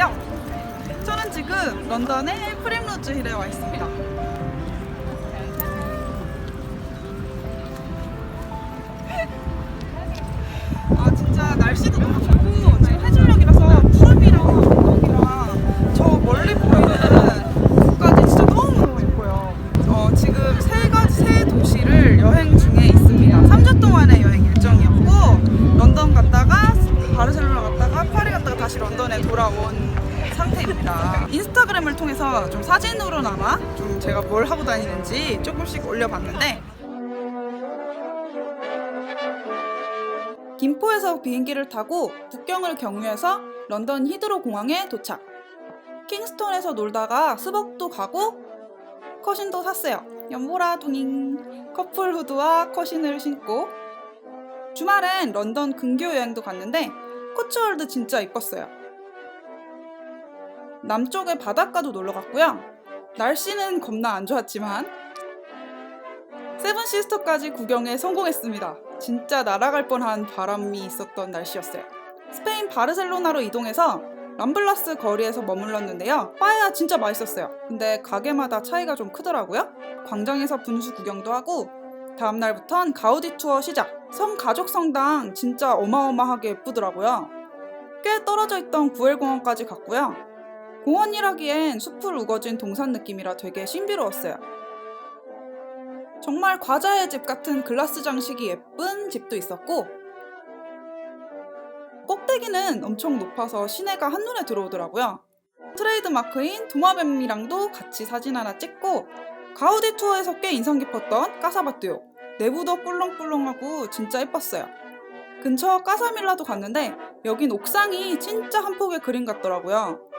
안녕하세요. 저는 지금 런던의 프림로즈 힐에 와 있습니다. 돌아온 상태입니다. 인스타그램을 통해서 좀 사진으로나마 좀 제가 뭘 하고 다니는지 조금씩 올려봤는데 김포에서 비행기를 타고 국경을 경유해서 런던 히드로 공항에 도착. 킹스톤에서 놀다가 스벅도 가고 커신도 샀어요. 연보라 둥잉 커플 후드와 커신을 신고 주말엔 런던 근교 여행도 갔는데 코츠월드 진짜 이뻤어요. 남쪽에 바닷가도 놀러 갔고요. 날씨는 겁나 안 좋았지만 세븐 시스터까지 구경에 성공했습니다. 진짜 날아갈 뻔한 바람이 있었던 날씨였어요. 스페인 바르셀로나로 이동해서 람블라스 거리에서 머물렀는데요. 빠에야 진짜 맛있었어요. 근데 가게마다 차이가 좀 크더라고요. 광장에서 분수 구경도 하고 다음 날부턴 가우디 투어 시작. 성 가족 성당 진짜 어마어마하게 예쁘더라고요. 꽤 떨어져 있던 구엘공원까지 갔고요. 공원이라기엔 숲을 우거진 동산 느낌이라 되게 신비로웠어요. 정말 과자의 집 같은 글라스 장식이 예쁜 집도 있었고 꼭대기는 엄청 높아서 시내가 한눈에 들어오더라고요. 트레이드 마크인 도마뱀이랑도 같이 사진 하나 찍고 가우디 투어에서 꽤 인상 깊었던 까사바뚜요. 내부도 꿀렁꿀렁하고 진짜 예뻤어요. 근처 까사밀라도 갔는데 여긴 옥상이 진짜 한 폭의 그림 같더라고요.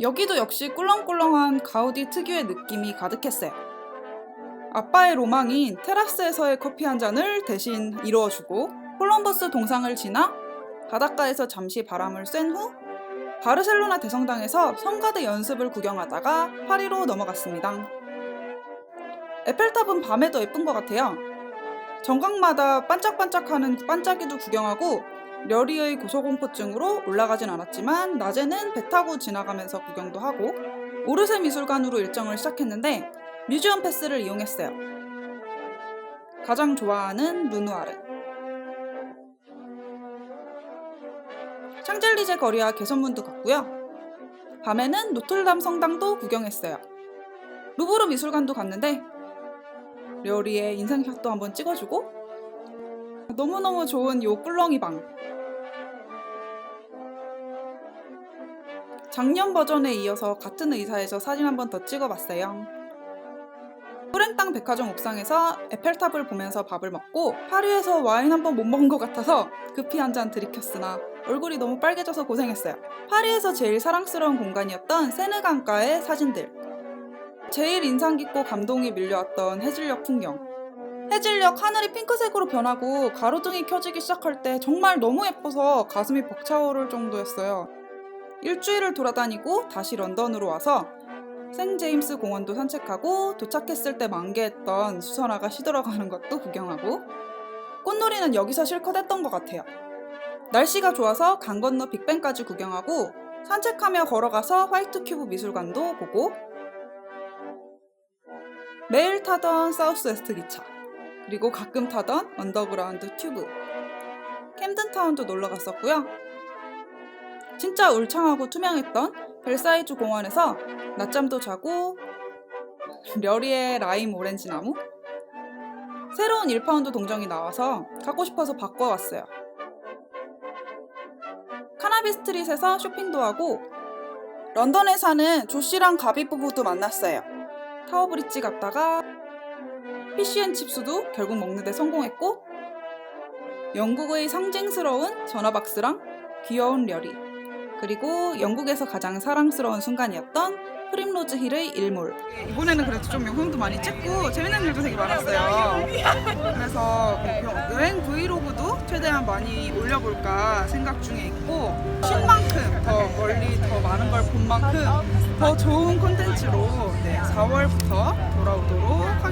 여기도 역시 꿀렁꿀렁한 가우디 특유의 느낌이 가득했어요. 아빠의 로망인 테라스에서의 커피 한 잔을 대신 이루어주고 콜럼버스 동상을 지나 바닷가에서 잠시 바람을 쐰 후 바르셀로나 대성당에서 성가대 연습을 구경하다가 파리로 넘어갔습니다. 에펠탑은 밤에도 예쁜 것 같아요. 정각마다 반짝반짝하는 반짝이도 구경하고 려리의 고소공포증으로 올라가진 않았지만 낮에는 배 타고 지나가면서 구경도 하고 오르세 미술관으로 일정을 시작했는데 뮤지엄 패스를 이용했어요. 가장 좋아하는 루누아르. 샹젤리제 거리와 개선문도 갔고요. 밤에는 노틀담 성당도 구경했어요. 루브르 미술관도 갔는데 려리의 인상샷도 한번 찍어주고 너무너무 좋은 요 꿀렁이 방. 작년 버전에 이어서 같은 의사에서 사진 한 번 더 찍어봤어요. 프랭땅 백화점 옥상에서 에펠탑을 보면서 밥을 먹고 파리에서 와인 한 번 못 먹은 것 같아서 급히 한 잔 들이켰으나 얼굴이 너무 빨개져서 고생했어요. 파리에서 제일 사랑스러운 공간이었던 세느강가의 사진들. 제일 인상 깊고 감동이 밀려왔던 해질녘 풍경. 해질녘 하늘이 핑크색으로 변하고 가로등이 켜지기 시작할 때 정말 너무 예뻐서 가슴이 벅차오를 정도였어요. 일주일을 돌아다니고 다시 런던으로 와서 생 제임스 공원도 산책하고 도착했을 때 만개했던 수선화가 시들어가는 것도 구경하고 꽃놀이는 여기서 실컷 했던 것 같아요. 날씨가 좋아서 강 건너 빅뱅까지 구경하고 산책하며 걸어가서 화이트 큐브 미술관도 보고 매일 타던 사우스 웨스트 기차 그리고 가끔 타던 언더그라운드 튜브 캠든타운도 놀러 갔었고요. 진짜 울창하고 투명했던 벨사이주 공원에서 낮잠도 자고 려리의 라임 오렌지 나무 새로운 1파운드 동정이 나와서 갖고 싶어서 바꿔왔어요. 카나비 스트릿에서 쇼핑도 하고 런던에 사는 조씨랑 가비 부부도 만났어요. 타워브릿지 갔다가 피쉬앤칩스도 결국 먹는 데 성공했고 영국의 상징스러운 전화박스랑 귀여운 려리 그리고 영국에서 가장 사랑스러운 순간이었던 프림로즈 힐의 일몰. 이번에는 그래도 좀 영상도 많이 찍고 재밌는 일도 되게 많았어요. 그래서 뭐 여행 브이로그도 최대한 많이 올려볼까 생각 중에 있고 쉰 만큼 더 멀리 더 많은 걸 본 만큼 더 좋은 콘텐츠로 네, 4월부터 돌아오도록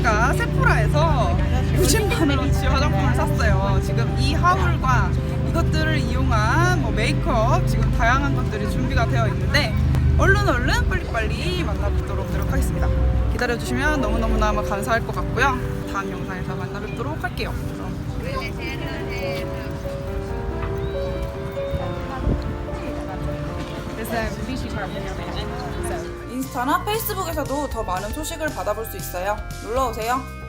제가 세포라에서 90만 원어치 화장품을 샀어요. 지금 이 하울과 이것들을 이용한 뭐 메이크업 지금 다양한 것들이 준비가 되어 있는데 얼른 얼른 빨리빨리 만나보도록 하겠습니다. 기다려주시면 너무너무나 감사할 것 같고요. 다음 영상에서 만나뵙도록 할게요. 그럼. 인스타나 페이스북에서도 더 많은 소식을 받아볼 수 있어요. 놀러오세요.